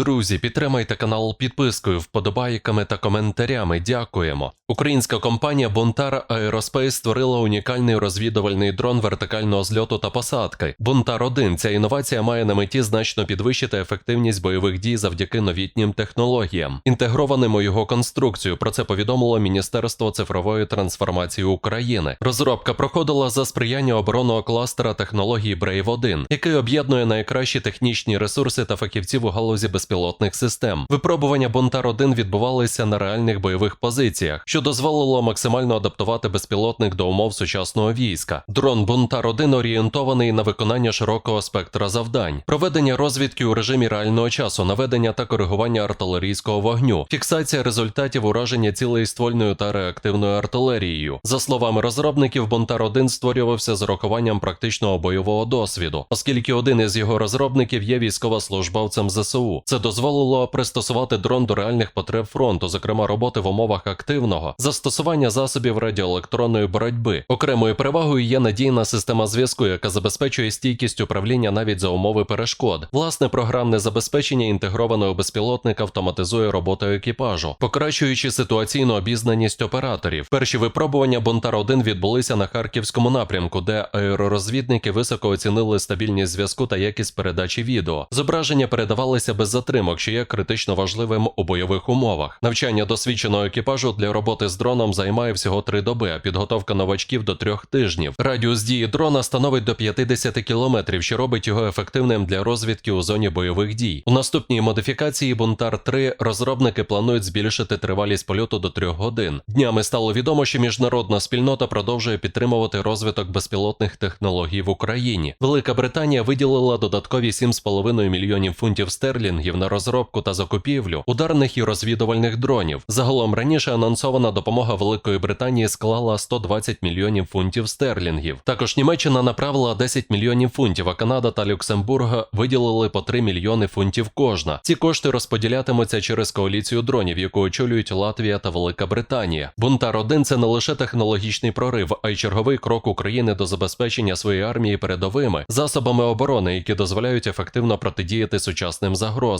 Друзі, підтримайте канал підпискою, вподобайками та коментарями. Дякуємо. Українська компанія Бунтар Aerospace створила унікальний розвідувальний дрон вертикального зльоту та посадки. Бунтар 1 Ця інновація має на меті значно підвищити ефективність бойових дій завдяки новітнім технологіям, інтегрованим у його конструкцію. Про це повідомило Міністерство цифрової трансформації України. Розробка проходила за сприяння оборонного кластера технології Brave 1 який об'єднує найкращі технічні ресурси та фахівців у галузі безпілотних систем. Випробування Бунтар 1 відбувалися на реальних бойових позиціях, що дозволило максимально адаптувати безпілотник до умов сучасного війська. Дрон Бунтар 1 орієнтований на виконання широкого спектра завдань, проведення розвідки у режимі реального часу, наведення та коригування артилерійського вогню, фіксація результатів ураження цілей ствольною та реактивною артилерією. За словами розробників, Бунтар 1 створювався з урахуванням практичного бойового досвіду, оскільки один із його розробників є військовослужбовцем ЗСУ. Це дозволило пристосувати дрон до реальних потреб фронту, зокрема роботи в умовах активного застосування засобів радіоелектронної боротьби. Окремою перевагою є надійна система зв'язку, яка забезпечує стійкість управління навіть за умови перешкод. Власне програмне забезпечення інтегрованого безпілотника автоматизує роботу екіпажу, покращуючи ситуаційну обізнаність операторів. Перші випробування Бунтар 1 відбулися на харківському напрямку, де аеророзвідники високо оцінили стабільність зв'язку та якість передачі відео. Зображення передавалися без затримок, що є критично важливим у бойових умовах. Навчання досвідченого екіпажу для роботи з дроном займає всього три доби, а підготовка новачків до трьох тижнів. Радіус дії дрона становить до 50 кілометрів, що робить його ефективним для розвідки у зоні бойових дій. У наступній модифікації Бунтар 3 розробники планують збільшити тривалість польоту до трьох годин. Днями стало відомо, що міжнародна спільнота продовжує підтримувати розвиток безпілотних технологій в Україні. Велика Британія виділила додаткові 7,5 мільйонів фунтів стерлінгів на розробку та закупівлю ударних і розвідувальних дронів. Загалом раніше анонсована допомога Великої Британії склала 120 мільйонів фунтів стерлінгів. Також Німеччина направила 10 мільйонів фунтів, а Канада та Люксембург виділили по 3 мільйони фунтів кожна. Ці кошти розподілятимуться через коаліцію дронів, яку очолюють Латвія та Велика Британія. Бунтар 1 це не лише технологічний прорив, а й черговий крок України до забезпечення своєї армії передовими засобами оборони, які дозволяють ефективно протидіяти сучасним загрозам.